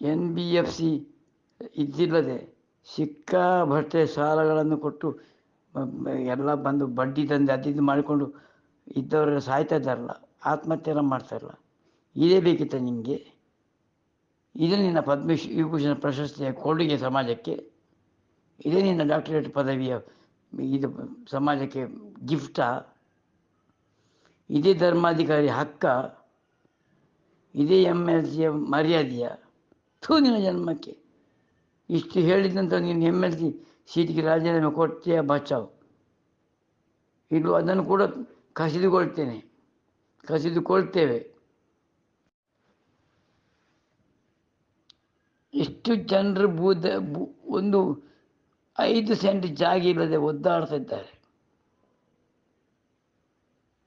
N B F C ಇದ್ದಿಲ್ಲದೆ ಸಿಕ್ಕಾಬಟ್ಟೆ ಸಾಲಗಳನ್ನು ಕೊಟ್ಟು, ಎಲ್ಲ ಬಂದು ಬಡ್ಡಿ ತಂದು ಅದಿದ್ದು ಮಾಡಿಕೊಂಡು ಇದ್ದವರೆಲ್ಲ ಸಾಯ್ತಾ ಇದ್ದಾರಲ್ಲ, ಆತ್ಮಹತ್ಯೆ ಎಲ್ಲ ಮಾಡ್ತಾರಲ್ಲ ಇದೇ ಬೇಕಿತ್ತ ನಿಮಗೆ? ಇದೇ ನಿನ್ನ ಪದ್ಮಶ್ರೀ ವಿಭೂಷಣ ಪ್ರಶಸ್ತಿಯ ಕೊಡುಗೆ ಸಮಾಜಕ್ಕೆ? ಇದೇ ನಿನ್ನ ಡಾಕ್ಟರೇಟ್ ಪದವಿಯ ಇದು ಸಮಾಜಕ್ಕೆ ಗಿಫ್ಟಾ? ಇದೇ ಧರ್ಮಾಧಿಕಾರಿ ಹಕ್ಕ? ಇದೇ ಎಂ ಎಲ್ ಸಿಯ ಮರ್ಯಾದೆಯ? ಥೂ ನಿನ್ನ ಜನ್ಮಕ್ಕೆ. ಇಷ್ಟು ಹೇಳಿದಂತ ನೀನು ಎಂ ಎಲ್ ಸಿ ಸೀಟಿಗೆ ರಾಜೀನಾಮೆ ಕೊಡ್ತೀಯ ಬಚಾವ್. ಇದು ಅದನ್ನು ಕೂಡ ಕಸಿದುಕೊಳ್ತೇನೆ. ಕಸಿದುಕೊಳ್ತೇವೆ. ಎಷ್ಟು ಜನರು ಬೂದ ಒಂದು ಐದು ಸೆಂಟ್ ಜಾಗ ಇಲ್ಲದೆ ಒದ್ದಾಡ್ತಾ ಇದ್ದಾರೆ.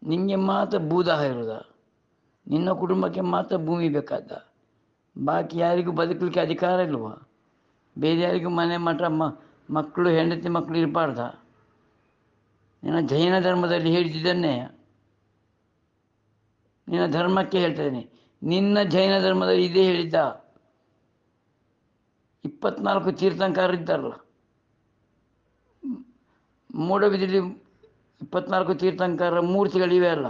ನಿಮಗೆ ಮಾತ್ರ ಬೂದಾಹ ಇರೋದ ನಿನ್ನ ಕುಟುಂಬಕ್ಕೆ ಮಾತ್ರ ಭೂಮಿ ಬೇಕಾದ? ಬಾಕಿ ಯಾರಿಗೂ ಬದುಕಲಿಕ್ಕೆ ಅಧಿಕಾರ ಇಲ್ವ? ಬೇರೆ ಯಾರಿಗೂ ಮನೆ ಮಠ ಮಕ್ಕಳು, ಹೆಂಡತಿ ಮಕ್ಕಳು ಇರಬಾರ್ದ? ನಿನ್ನ ಜೈನ ಧರ್ಮದಲ್ಲಿ ಹೇಳಿದ್ದನ್ನೇ ನಿನ್ನ ಧರ್ಮಕ್ಕೆ ಹೇಳ್ತೇನೆ ನಿನ್ನ ಜೈನ ಧರ್ಮದಲ್ಲಿ ಇದೇ ಹೇಳಿದ್ದ. ಇಪ್ಪತ್ನಾಲ್ಕು ತೀರ್ಥಂಕರಿದ್ದಾರಲ್ಲ ಮೂಡಬಿದ್ರಲ್ಲಿ ಇಪ್ಪತ್ನಾಲ್ಕು ತೀರ್ಥಂಕರ ಮೂರ್ತಿಗಳಿವೆ ಅಲ್ಲ.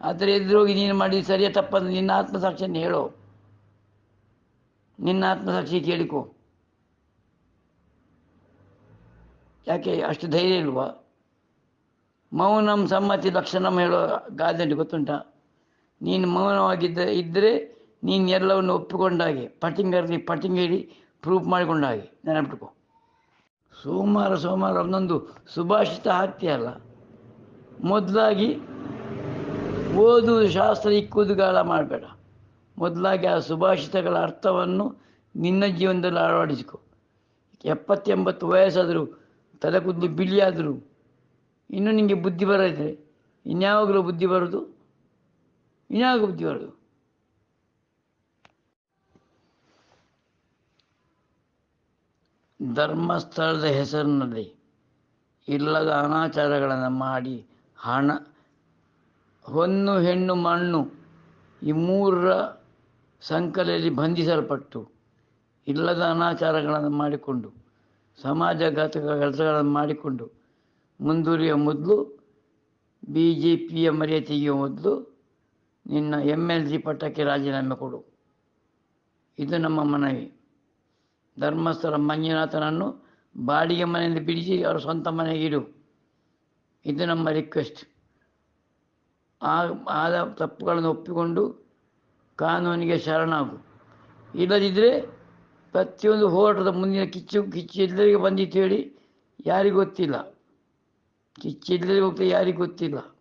ಆದರೆ ಎದುರೋಗಿ ನೀನು ಮಾಡಿ ಸರಿಯ ತಪ್ಪಂದು ನಿನ್ನ ಆತ್ಮಸಾಕ್ಷಿಯನ್ನು ಹೇಳೋ. ನಿನ್ನ ಆತ್ಮಸಾಕ್ಷಿ ಕೇಳಿಕೊ ಯಾಕೆ, ಅಷ್ಟು ಧೈರ್ಯ ಇಲ್ವ? ಮೌನಂ ಸಮ್ಮತಿ ಲಕ್ಷಣಂ ಹೇಳೋ ಗಾದೆಯಲ್ಲಿ ಗೊತ್ತುಂಟ? ನೀನು ಮೌನವಾಗಿದ್ದ ಇದ್ದರೆ ನೀನು ಎಲ್ಲವನ್ನು ಒಪ್ಪಿಕೊಂಡಾಗೆ ಪಟಿಂಗರಲ್ಲಿ ಪಟಿಂಗ್ ಹೇಳಿ ಪ್ರೂಫ್ ಮಾಡಿಕೊಂಡಾಗೆ ನೆನಪಿಟ್ಕೋ. ಸೋಮವಾರ ಸೋಮವಾರ ಒಂದೊಂದು ಸುಭಾಷಿತ ಅಲ್ಲ. ಮೊದಲಾಗಿ ಓದುವುದು ಶಾಸ್ತ್ರ ಇಕ್ಕುವುದು ಗಾಳ ಮಾಡಬೇಡ. ಮೊದಲಾಗಿ ಆ ಸುಭಾಷಿತಗಳ ಅರ್ಥವನ್ನು ನಿನ್ನ ಜೀವನದಲ್ಲಿ ಅಳವಡಿಸಿಕೊ. ಎಪ್ಪತ್ತೆಂಬತ್ತು ವಯಸ್ಸಾದರೂ ತಲೆ ಕೂದಲು ಬಿಳಿಯಾದರೂ, ಇನ್ನೂ ನಿಮಗೆ ಬುದ್ಧಿ ಬರದಿದ್ರೆ ಇನ್ಯಾವಾಗಲೂ ಬುದ್ಧಿ ಬರೋದು ಇನ್ಯಾವಾಗ ಬುದ್ಧಿ ಬರೋದು ಧರ್ಮಸ್ಥಳದ ಹೆಸರಿನಲ್ಲಿ ಇಲ್ಲದ ಅನಾಚಾರಗಳನ್ನು ಮಾಡಿ ಹಣ, ಹೊನ್ನು, ಹೆಣ್ಣು, ಮಣ್ಣು ಈ ಮೂರರ ಸಂಕಲೆಯಲ್ಲಿ ಬಂಧಿಸಲ್ಪಟ್ಟು ಇಲ್ಲದ ಅನಾಚಾರಗಳನ್ನು ಮಾಡಿಕೊಂಡು ಸಮಾಜಘಾತಕ ಕೆಲಸಗಳನ್ನು ಮಾಡಿಕೊಂಡು ಮುಂದುವರಿಯುವ ಮೊದಲು ಬಿ ಜೆ ಪಿಯ ಮರ್ಯ ಮೊದಲು ನಿನ್ನ ಎಂ ಎಲ್ ಸಿ ಪಟ್ಟಕ್ಕೆ ರಾಜೀನಾಮೆ ಕೊಡು. ಇದು ನಮ್ಮ ಮನವಿ. ಧರ್ಮಸ್ಥಳ ಮಂಜುನಾಥನನ್ನು ಬಾಡಿಗೆ ಮನೆಯಿಂದ ಬಿಡಿಸಿ ಅವರ ಸ್ವಂತ ಮನೆಗೆ ಇಡು. ಇದು ನಮ್ಮ ರಿಕ್ವೆಸ್ಟ್ ಆದ ತಪ್ಪುಗಳನ್ನು ಒಪ್ಪಿಕೊಂಡು ಕಾನೂನಿಗೆ ಶರಣಾಗು. ಇಲ್ಲದಿದ್ದರೆ ಪ್ರತಿಯೊಂದು ಹೋರಾಟದ ಮುಂದಿನ ಕಿಚ್ಚು ಕಿಚ್ಚು ಎಲ್ಲರಿಗೆ ಬಂದಿತ್ತು ಹೇಳಿ ಯಾರಿಗೂ ಗೊತ್ತಿಲ್ಲ. ಕಿಚ್ಚು ಎಲ್ಲರಿಗೆ ಹೋಗ್ತಾ ಯಾರಿಗೂ ಗೊತ್ತಿಲ್ಲ.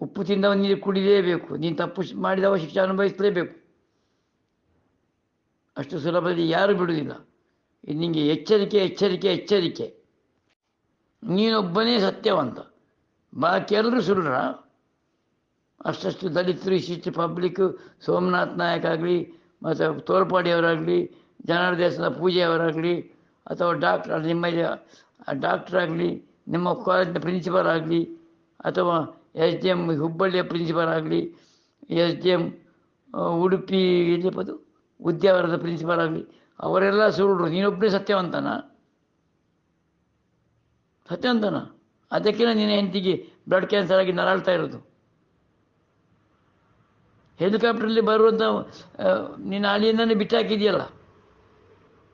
ಉಪ್ಪು ತಿಂದವ ನೀರು ಕುಡಿಲೇಬೇಕು. ನೀನು ತಪ್ಪು ಮಾಡಿದವ ಶಿಕ್ಷೆ ಅನುಭವಿಸಲೇಬೇಕು ಅಷ್ಟು ಸುಲಭದಲ್ಲಿ ಯಾರು ಬಿಡುವುದಿಲ್ಲ. ಇದು ನಿಮಗೆ ಎಚ್ಚರಿಕೆ ಎಚ್ಚರಿಕೆ ಎಚ್ಚರಿಕೆ. ನೀನೊಬ್ಬನೇ ಸತ್ಯವಂತ. ಬಾಕಿ ಎಲ್ಲರೂ ಸುಳ್ಳ ಅಷ್ಟಷ್ಟು ದಲಿತರು ಇಷ್ಟಿಷ್ಟು ಪಬ್ಲಿಕ್ ಸೋಮನಾಥ್ ನಾಯಕ್ ಆಗಲಿ, ಮತ್ತು ತೋರ್ಪಾಡಿಯವರಾಗಲಿ ಜನಾರ್ದೇಶನ ಪೂಜೆಯವರಾಗಲಿ ಅಥವಾ ಡಾಕ್ಟರ್ ನಿಮ್ಮ ಡಾಕ್ಟರ್ ಆಗಲಿ, ನಿಮ್ಮ ಕಾಲೇಜಿನ ಪ್ರಿನ್ಸಿಪಾಲ್ ಆಗಲಿ, ಅಥವಾ ಎಸ್ ಡಿ ಎಂ ಹುಬ್ಬಳ್ಳಿಯ ಪ್ರಿನ್ಸಿಪಾಲ್ ಆಗಲಿ ಎಸ್ ಡಿ ಎಂ ಉಡುಪಿ ಎಲ್ಲಿಪ್ಪದು ಉದ್ಯಾವರದ ಪ್ರಿನ್ಸಿಪಾಲ್ ಆಗಲಿ, ಅವರೆಲ್ಲ ಸುಳ್ಳು. ನೀನೊಬ್ಬನೇ ಸತ್ಯವಂತನ? ಸತ್ಯವಂತನ? ಅದಕ್ಕಿಂತ ನಿನ್ನ ಹೆಂಡತಿಗೆ ಬ್ಲಡ್ ಕ್ಯಾನ್ಸರ್ ಆಗಿ ನರಳ್ತಾ ಇರೋದು. ಹೆಲಿಕಾಪ್ಟ್ರಲ್ಲಿ ಬರುವಂಥ ನೀನು ಅಳಿಯನ್ನೇ ಬಿಟ್ಟಾಕಿದೆಯಲ್ಲ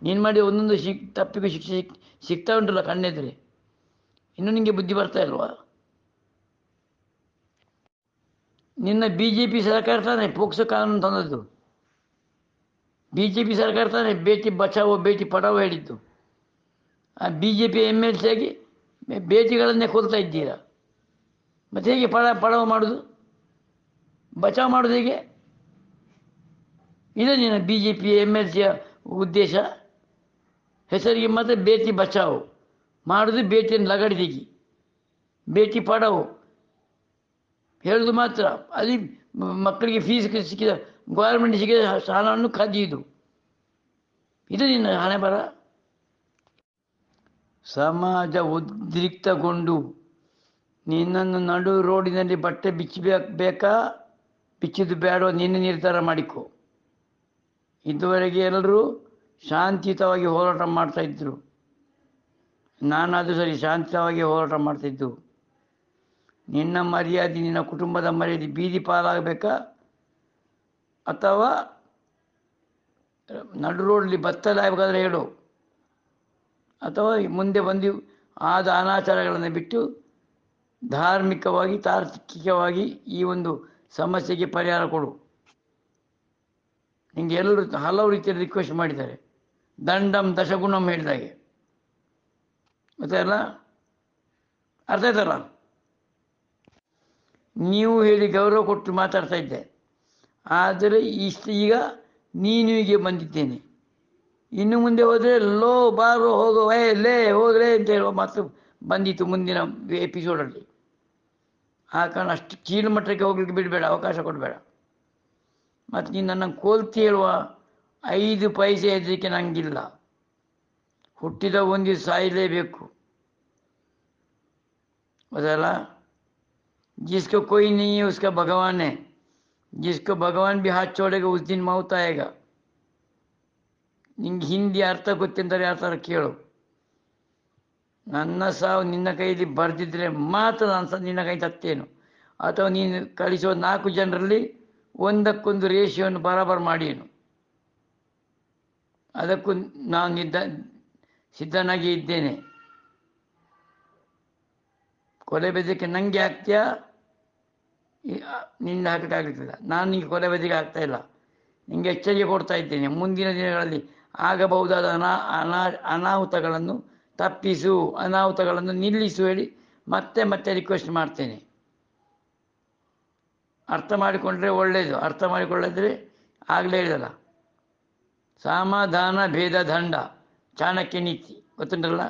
ನೀನು ಮಾಡಿ ಒಂದೊಂದು ಶಿಕ್ ತಪ್ಪಿಗೆ ಶಿಕ್ಷೆ ಸಿಕ್, ಸಿಗ್ತಾ ಉಂಟಲ್ಲ ಕಣ್ಣೆದ್ರೆ? ಇನ್ನೂ ನಿಮಗೆ ಬುದ್ಧಿ ಬರ್ತಾ ಇಲ್ವಾ? ನಿನ್ನ ಬಿ ಜೆ ಪಿ ಸರ್ಕಾರ ತಾನೇ ಪೋಕ್ಸೋ ಕಾನೂನು ತಂದದ್ದು. ಬಿ ಜೆ ಪಿ ಸರ್ಕಾರ ತಾನೇ ಬೇಟಿ ಬಚಾವೋ ಬೇಟಿ ಪಡಾವೋ ಹೇಳಿದ್ದು. ಆ B J P M L C ಆಗಿ ಬೇಟಿಗಳನ್ನೇ ಕೊಲ್ತಾ ಇದ್ದೀರಾ? ಮತ್ತು ಹೇಗೆ ಪಡ, ಪಡಾವ ಮಾಡೋದು? ಬಚಾವ್ ಮಾಡೋದು ಹೇಗೆ? ಇದು ನಿನ್ನ B J P M L ಸಿಯ ಉದ್ದೇಶ. ಹೆಸರಿಗೆ ಮಾತ್ರ ಬೇಟಿ ಬಚಾವು. ಮಾಡೋದು ಬೇಟಿಯನ್ನು ಲಗಡಿ ತೆಗಿ ಬೇಟಿ ಪಡಾವು. ಹೇಳೋದು ಮಾತ್ರ. ಅಲ್ಲಿ ಮಕ್ಕಳಿಗೆ ಫೀಸ್ ಸಿಕ್ಕಿದ ಗೌರ್ಮೆಂಟ್ ಸಿಕ್ಕಿದ ಸಾಲವನ್ನು ಕದಿಯುವುದು ಇದು ನಿನ್ನ ಹಣೆ ಬರ ಸಮಾಜ ಉದ್ರಿಕ್ತಗೊಂಡು ನಿನ್ನನ್ನು ನಡು ರೋಡಿನಲ್ಲಿ ಬಟ್ಟೆ ಬಿಚ್ಚಬೇಕು ಬೇಕಾ? ಬಿಚ್ಚಿದ್ದು ಬೇಡ ನಿನ್ನ ನಿರ್ಧಾರ ಮಾಡಿಕೊ. ಇದುವರೆಗೆ ಎಲ್ಲರೂ ಶಾಂತಿಯುತವಾಗಿ ಹೋರಾಟ ಮಾಡ್ತಾ ಇದ್ದರು ನಾನಾದರೂ ಸರಿ ಶಾಂತಿಯುತವಾಗಿ ಹೋರಾಟ ಮಾಡ್ತಿದ್ದು ನಿನ್ನ ಮರ್ಯಾದೆ, ನಿನ್ನ ಕುಟುಂಬದ ಮರ್ಯಾದೆ ಬೀದಿ ಪಾಲಾಗಬೇಕಾ? ಅಥವಾ ನಡು ರೋಡಲ್ಲಿ ಬತ್ತಲಾಗಬೇಕಾದ್ರೆ ಹೇಳು. ಅಥವಾ ಮುಂದೆ ಬಂದು ಆದ ಅನಾಚಾರಗಳನ್ನು ಬಿಟ್ಟು ಧಾರ್ಮಿಕವಾಗಿ, ತಾರ್ಕಿಕವಾಗಿ ಈ ಒಂದು ಸಮಸ್ಯೆಗೆ ಪರಿಹಾರ ಕೊಡು. ಹಿಂಗೆ ಎಲ್ಲರೂ ಹಲವು ರೀತಿಯಲ್ಲಿ ರಿಕ್ವೆಸ್ಟ್ ಮಾಡಿದ್ದಾರೆ. ದಂಡಂ ದಶಗುಣಂ ಹೇಳಿದಾಗೆ. ಗೊತ್ತಾಯಲ್ಲ ಅರ್ಥ ಆಯ್ತಲ್ಲ? ನೀವು ಹೇಳಿ ಗೌರವ ಕೊಟ್ಟು ಮಾತಾಡ್ತಾ ಇದ್ದೆ. ಆದರೆ ಇಷ್ಟು ಈಗ ನೀನಿಗೆ ಬಂದಿದ್ದೇನೆ. ಇನ್ನು ಮುಂದೆ ಹೋದರೆ ಲೋ ಬಾರೋ ಹೋಗೋ, ಏ ಲೇ ಹೋದ್ರೆ ಅಂತ ಹೇಳುವ ಮಾತು ಬಂದಿತ್ತು ಮುಂದಿನ ಎಪಿಸೋಡಲ್ಲಿ ಆ ಕಾರಣ ಅಷ್ಟು ಕೀಳು ಮಟ್ಟಕ್ಕೆ ಹೋಗ್ಲಿಕ್ಕೆ ಬಿಡಬೇಡ ಅವಕಾಶ ಕೊಡಬೇಡ ಮತ್ತು ನೀನು ನನ್ನ ಕೋಲ್ತಿ ಹೇಳುವ ಐದು ಪೈಸೆ ಹೆದರಿಕೆ ನನಗಿಲ್ಲ ಹುಟ್ಟಿದ ಒಂದು ಸಾಯಲೇಬೇಕು ಗೊತ್ತಲ್ಲ जिसको कोई नहीं है उसका भगवान है जिसको भगवान भी हाथ छोड़ेगा उस दिन मौत आएगा ನಿಂಗೆ ಹಿಂದಿ ಅರ್ಥ ಗೊತ್ತಿದ್ದರೆ ಆ ಥರ ಕೇಳು ನನ್ನ ಸಾವು ನಿನ್ನ ಕೈಯಲ್ಲಿ ಬರೆದಿದ್ರೆ ಮಾತ್ರ ನಾನು ಸಾವು ನಿನ್ನ ಕೈ ತತ್ತೇನು. ಅಥವಾ ನೀನು ಕಳಿಸುವ ನಾಲ್ಕು ಜನರಲ್ಲಿ ಒಂದಕ್ಕೊಂದು ರೇಷಿಯೋವನ್ನು ಬರಾಬರ್ ಮಾಡೇನು ಅದಕ್ಕೂ ನಾನು ನಿದ್ದ ಸಿದ್ಧನಾಗಿ ಇದ್ದೇನೆ. ಕೊಲೆ ಬೆದಕ್ಕೆ ನನಗೆ ಆಗ್ತೀಯಾ? ನಿನ್ನ ಹಾಕಕ್ಕಾಗ್ಲಿಕ್ಕಿಲ್ಲ ನಾನು ನಿಂಗೆ ಕೊಲೆ ಬೆದರಿಕೆ ಆಗ್ತಾ ಇಲ್ಲ. ನಿಂಗೆ ಎಚ್ಚರಿಕೆ ಕೊಡ್ತಾ ಇದ್ದೇನೆ. ಮುಂದಿನ ದಿನಗಳಲ್ಲಿ ಆಗಬಹುದಾದ ಅನಾ ಅನಾ, ಅನಾಹುತಗಳನ್ನು ತಪ್ಪಿಸು ಅನಾಹುತಗಳನ್ನು ನಿಲ್ಲಿಸು ಹೇಳಿ ಮತ್ತೆ ಮತ್ತೆ ರಿಕ್ವೆಸ್ಟ್ ಮಾಡ್ತೇನೆ. ಅರ್ಥ ಮಾಡಿಕೊಂಡ್ರೆ ಒಳ್ಳೆಯದು ಅರ್ಥ ಮಾಡಿಕೊಳ್ಳದ್ರೆ ಆಗಲೇ ಹೇಳಿದಲ್ಲ ಸಮಾಧಾನ, ಭೇದ, ದಂಡ, ಚಾಣಕ್ಯ ನೀತಿ. ಗೊತ್ತುಂಟಲ್ಲ?